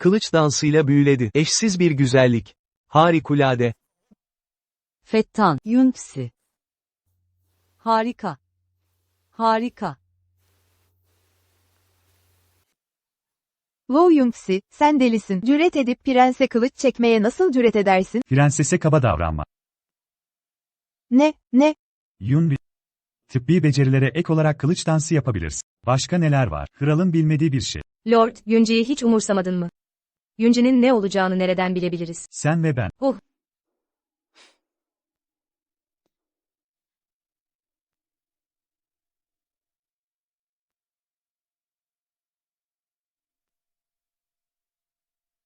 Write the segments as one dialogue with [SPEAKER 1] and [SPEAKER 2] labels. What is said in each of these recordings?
[SPEAKER 1] Kılıç dansıyla büyüledi. Eşsiz bir güzellik. Harikulade.
[SPEAKER 2] Fettan, Yunpsi. Harika. Harika.
[SPEAKER 3] Wu Yunxi, sen delisin. Cüret edip prense kılıç çekmeye nasıl cüret edersin?
[SPEAKER 4] Prensese kaba davranma.
[SPEAKER 3] Ne, ne?
[SPEAKER 4] Yun tıbbi becerilere ek olarak kılıç dansı yapabilirsin. Başka neler var? Kralın bilmediği bir şey.
[SPEAKER 5] Lord, Yunci'yi hiç umursamadın mı? Yunci'nin ne olacağını nereden bilebiliriz?
[SPEAKER 4] Sen ve ben.
[SPEAKER 5] Oh.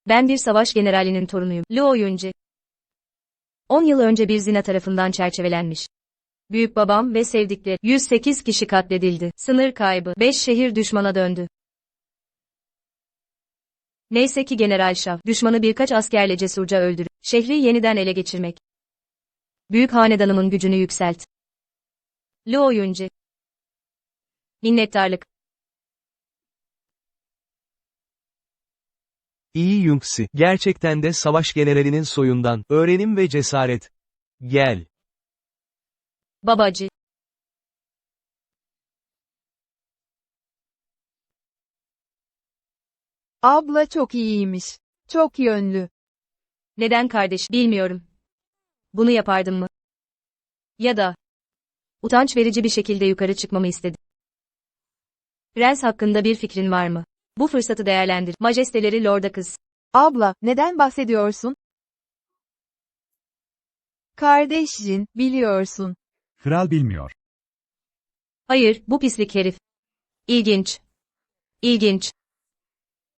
[SPEAKER 5] Ben bir savaş generalinin torunuyum. Luo Yunci. 10 yıl önce bir zina tarafından çerçevelenmiş. Büyük babam ve sevdikleri 108 kişi katledildi. Sınır kaybı 5 şehir düşmana döndü. Neyse ki General Şav, düşmanı birkaç askerle cesurca öldürüp, şehri yeniden ele geçirmek. Büyük hanedanımın gücünü yükselt. Luo Yunci. Minnettarlık.
[SPEAKER 1] İyi Yunksi. Gerçekten de savaş generalinin soyundan. Öğrenim ve cesaret. Gel.
[SPEAKER 5] Babacı.
[SPEAKER 3] Abla çok iyiymiş. Çok yönlü.
[SPEAKER 5] Neden kardeş, bilmiyorum. Bunu yapardım mı? Ya da, utanç verici bir şekilde yukarı çıkmamı istedi. Prens hakkında bir fikrin var mı? Bu fırsatı değerlendir. Majesteleri Lord'a kız.
[SPEAKER 3] Abla, neden bahsediyorsun? Kardeş Jin, biliyorsun.
[SPEAKER 4] Kral bilmiyor.
[SPEAKER 5] Hayır, bu pislik herif. İlginç. İlginç.